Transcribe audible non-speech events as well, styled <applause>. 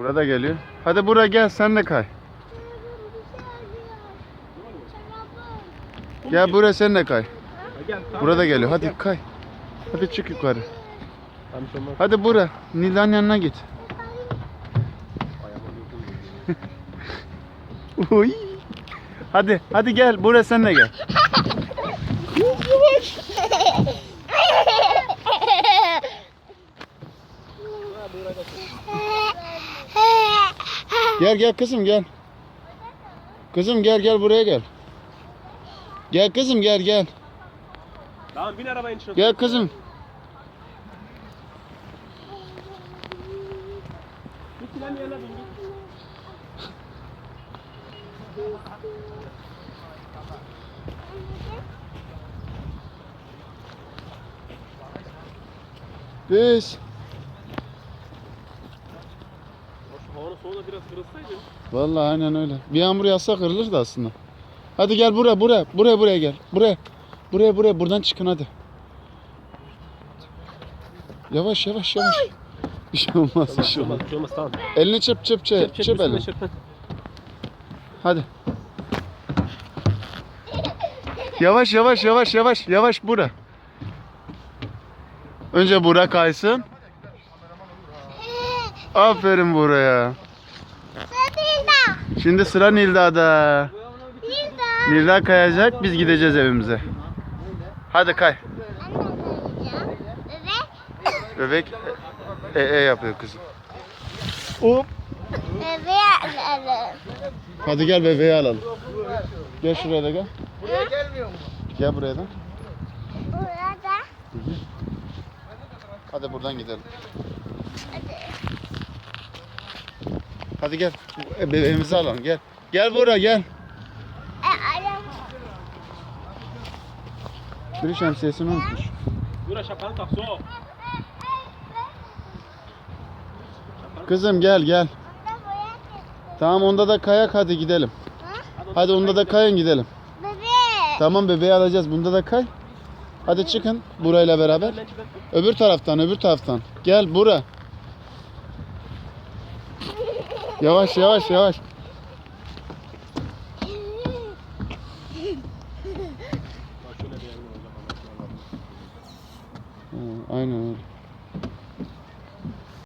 Burada geliyor. Hadi buraya gel sen de kay. Gel buraya sen de kay. Burada geliyor. Hadi kay. Hadi çık yukarı. Şey. Hadi bura. Nildan yanına git. Uy. Hadi hadi gel. Buraya sen de gel. <laughs> Gel gel kızım gel. Kızım gel gel buraya gel. Gel kızım gel gel. Tamam bin arabanın içine. Gel kızım. Git filan yerine bin git. Biz. Havanın soğuğuna biraz kırılsaydı. Vallahi aynen öyle. Bir yağmur yağsa kırılır da aslında. Hadi gel buraya buraya. Buraya buraya gel. Buraya. Buraya buraya buradan çıkın hadi. Yavaş yavaş yavaş. Bir şey olmaz. Bir şey olmaz. Bir şey olmaz tamam. Elini çırp çırp çırp. Çırp çırp Çırp elini. üstüne çırp. Hadi. Yavaş yavaş yavaş yavaş yavaş bura. Önce bura kaysın. Aferin buraya. Şimdi sıra Nilda'da. Nilda kayacak biz gideceğiz evimize. Hadi kay. Bebek e, e yapıyor kızım. Hop. Hadi gel bebeği alalım. Gel şuraya da gel. Gel buraya da. Hadi buradan gidelim. Hadi gel. E, Bebeğimizi alalım gel. Gel buraya gel. Biri şemsiyesini unutmuş. Yura şapkanı tak soğuk. Kızım gel gel. Tamam onda da kayak hadi gidelim. Hadi onda da kayın gidelim. Tamam bebeği alacağız. Bunda da kay. Hadi çıkın burayla beraber. Öbür taraftan, öbür taraftan. Gel bura. Yavaş yavaş yavaş. Aynen öyle.